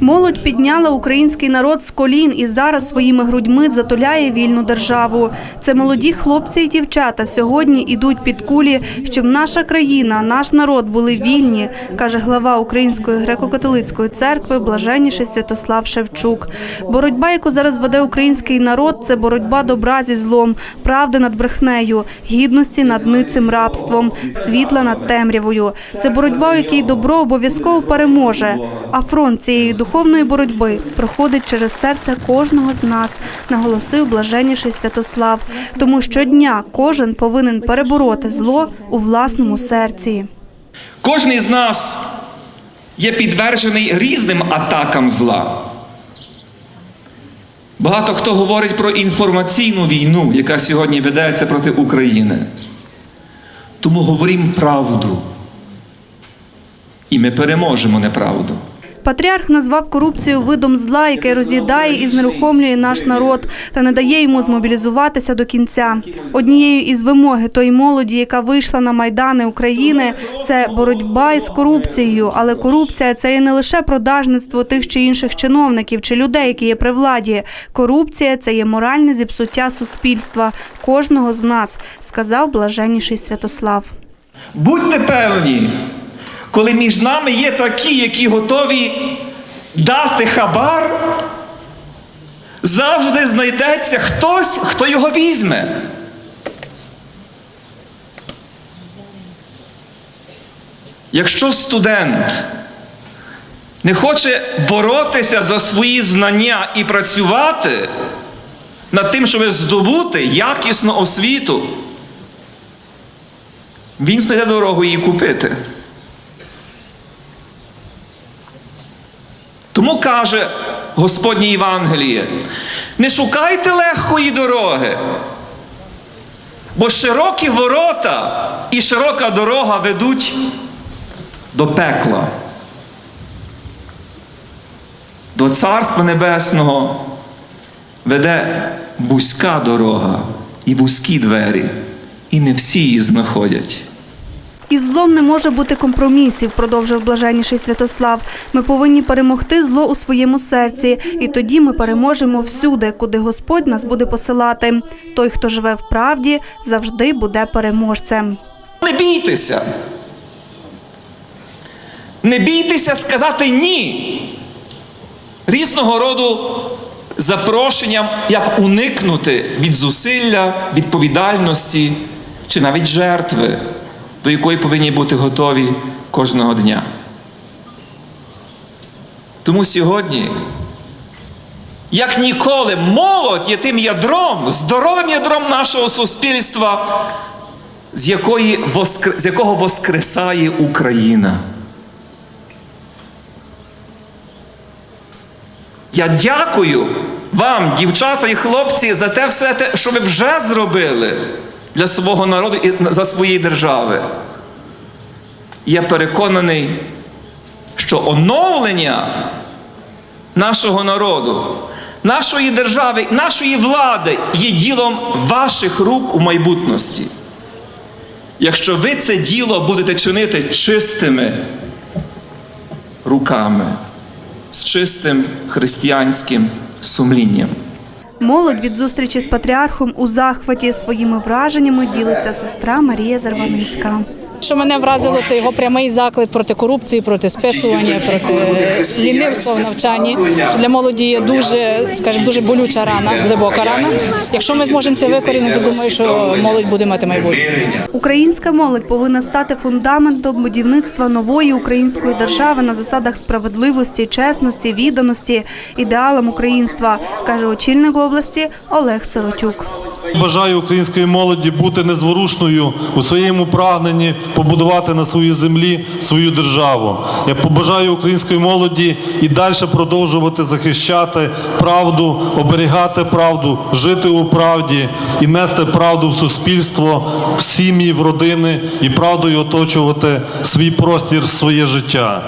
Молодь підняла український народ з колін і зараз своїми грудьми затуляє вільну державу. Це молоді хлопці і дівчата сьогодні ідуть під кулі, щоб наша країна, наш народ були вільні, каже глава Української греко-католицької церкви блаженніший Святослав Шевчук. Боротьба, яку зараз веде український народ, це боротьба добра зі злом, правди над брехнею, гідності над ницим рабством, світла над темрявою. Це боротьба, у якій добро обов'язково переможе. А фронт цієї духовної боротьби проходить через серце кожного з нас, наголосив блаженніший Святослав. Тому щодня кожен повинен перебороти зло у власному серці. Кожен із нас є підтверджений різним атакам зла. Багато хто говорить про інформаційну війну, яка сьогодні ведеться проти України. Тому говоримо правду. І ми переможемо неправду. Патріарх назвав корупцію видом зла, яке роз'їдає і знерухомлює наш народ та не дає йому змобілізуватися до кінця. Однією із вимоги тої молоді, яка вийшла на майдани України, це боротьба із корупцією. Але корупція це і не лише продажництво тих чи інших чиновників чи людей, які є при владі. Корупція це є моральне зіпсуття суспільства кожного з нас, сказав блаженніший Святослав. Будьте певні, коли між нами є такі, які готові дати хабар, завжди знайдеться хтось, хто його візьме. Якщо студент не хоче боротися за свої знання і працювати над тим, щоб здобути якісну освіту, він знайде дорогу її купити. Тому каже Господнє Євангеліє: не шукайте легкої дороги, бо широкі ворота і широка дорога ведуть до пекла, до Царства Небесного веде вузька дорога і вузькі двері, і не всі її знаходять. Із злом не може бути компромісів, продовжив блаженніший Святослав. Ми повинні перемогти зло у своєму серці, і тоді ми переможемо всюди, куди Господь нас буде посилати. Той, хто живе в правді, завжди буде переможцем. Не бійтеся. Не бійтеся сказати ні. Різного роду запрошенням, як уникнути від зусилля, відповідальності чи навіть жертви, до якої повинні бути готові кожного дня. Тому сьогодні, як ніколи, молодь є тим ядром, здоровим ядром нашого суспільства, з, якої з якого воскресає Україна. Я дякую вам, дівчата і хлопці, за те все те, що ви вже зробили для свого народу і за своєї держави. Я переконаний, що оновлення нашого народу, нашої держави, нашої влади є ділом ваших рук у майбутності. Якщо ви це діло будете чинити чистими руками, з чистим християнським сумлінням. Молодь від зустрічі з патріархом у захваті своїми враженнями ділиться сестра Марія Зарваницька. Що мене вразило, це його прямий заклик проти корупції, проти списування, проти лінивства в навчанні. Для молоді є дуже, скажімо, дуже болюча рана, глибока рана. Якщо ми зможемо це викорінити, думаю, що молодь буде мати майбутнє. Українська молодь повинна стати фундаментом будівництва нової української держави на засадах справедливості, чесності, відданості, ідеалам українства, каже очільник області Олег Сиротюк. Бажаю української молоді бути незворушною у своєму прагненні побудувати на своїй землі свою державу. Я побажаю української молоді і далі продовжувати захищати правду, оберігати правду, жити у правді і нести правду в суспільство, в сім'ї, в родини і правдою оточувати свій простір, своє життя.